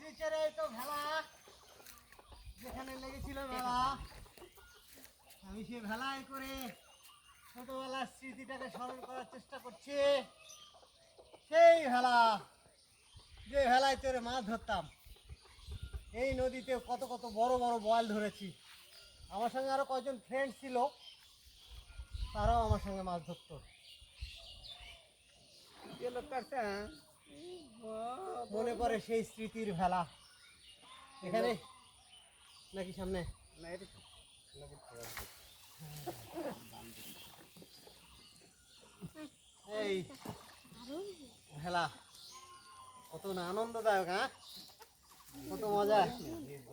চিড়িচেরে তো ভেলা যেখানে লেগেছিল ভেলা আমি সে ভেলায় করে ছোটবেলার স্মৃতিটাকে স্মরণ করার চেষ্টা করছি। সেই ভেলা যে ভেলায় চড়ে মাছ ধরতাম, এই নদীতে কত কত বড় বড় বয়াল ধরেছি। আমার সঙ্গে আরও কয়েকজন ফ্রেন্ড ছিল, তারাও আমার সঙ্গে মাছ ধরতো। মনে পড়ে সেই স্মৃতির ভেলা। এখানে? নাকি সামনে? এই ভেলা কত না আনন্দদায়ক হ্যাঁ? কত মজা।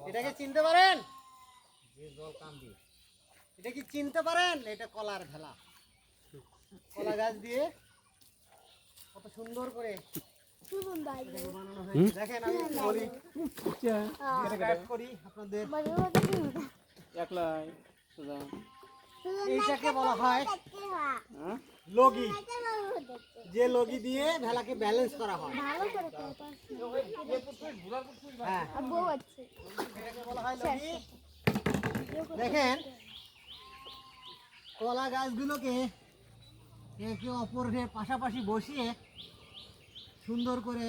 এটাকে চিনতে পারেন? এটা কি চিনতে পারেন? এটা কলার ভেলা। কলা গাছ দিয়ে কত সুন্দর করে। যে লগি দিয়ে ভেলাকে ব্যালেন্স করা হয় দেখেন কলা গাছগুলোকে একে অপরের পাশাপাশি বসিয়ে সুন্দর করে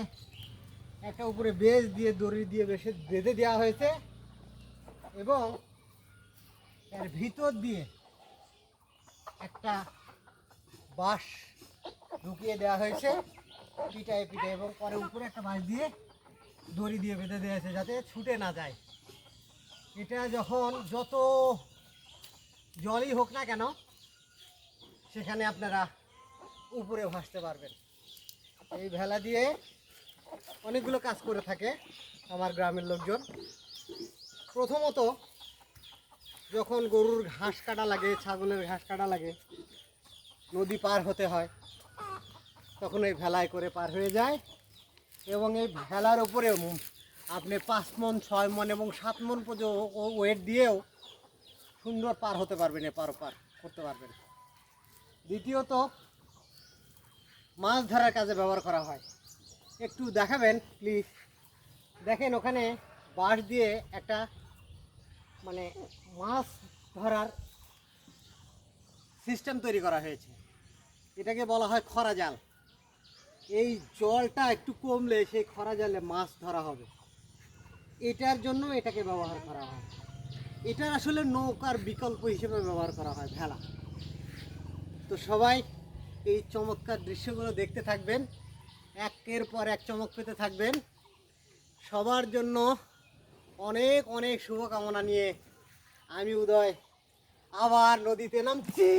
একটা উপরে বেজ দিয়ে দড়ি দিয়ে বেশে বেঁধে দেওয়া হয়েছে এবং এর ভিতর দিয়ে একটা বাঁশ ঢুকিয়ে দেওয়া হয়েছে, পিটায় পিটায় এবং পরে উপরে একটা বাঁশ দিয়ে দড়ি দিয়ে বেঁধে দেওয়া হয়েছে যাতে ছুটে না যায়। এটা যখন যত জলই হোক না কেন, সেখানে আপনারা উপরে ভাসতে পারবেন। এই ভেলা দিয়ে অনেকগুলো কাজ করে থাকে আমার গ্রামের লোকজন। প্রথমত যখন গরুর ঘাস কাটা লাগে, ছাগলের ঘাস কাটা লাগে, নদী পার হতে হয়, তখন এই ভেলায় করে পার হয়ে যায় এবং এই ভেলার উপরে আপনি পাঁচ মন, ছয় মন এবং সাত মন পর্যন্ত ওয়েট দিয়েও সুন্দর পার হতে পারবেন এপার পার করতে পারবেন। দ্বিতীয়ত মাছ ধরার কাজে ব্যবহার করা হয়। একটু দেখাবেন প্লিজ দেখেন ওখানে বাঁশ দিয়ে একটা মানে মাছ ধরার সিস্টেম তৈরি করা হয়েছে। এটাকে বলা হয় খরা জাল। এই জলটা একটু কমলে সেই খরা জালে মাছ ধরা হবে। এটার জন্য এটাকে ব্যবহার করা হয়। এটার আসলে নৌকার বিকল্প হিসেবে ব্যবহার করা হয়, ভেলা। তো সবাই এই চমৎকার দৃশ্যগুলো দেখতে থাকবেন। একের পর এক চমক পেতে থাকবেন। সবার জন্য অনেক অনেক শুভকামনা নিয়ে আমি উদয়। আবার নদীতে নামছি।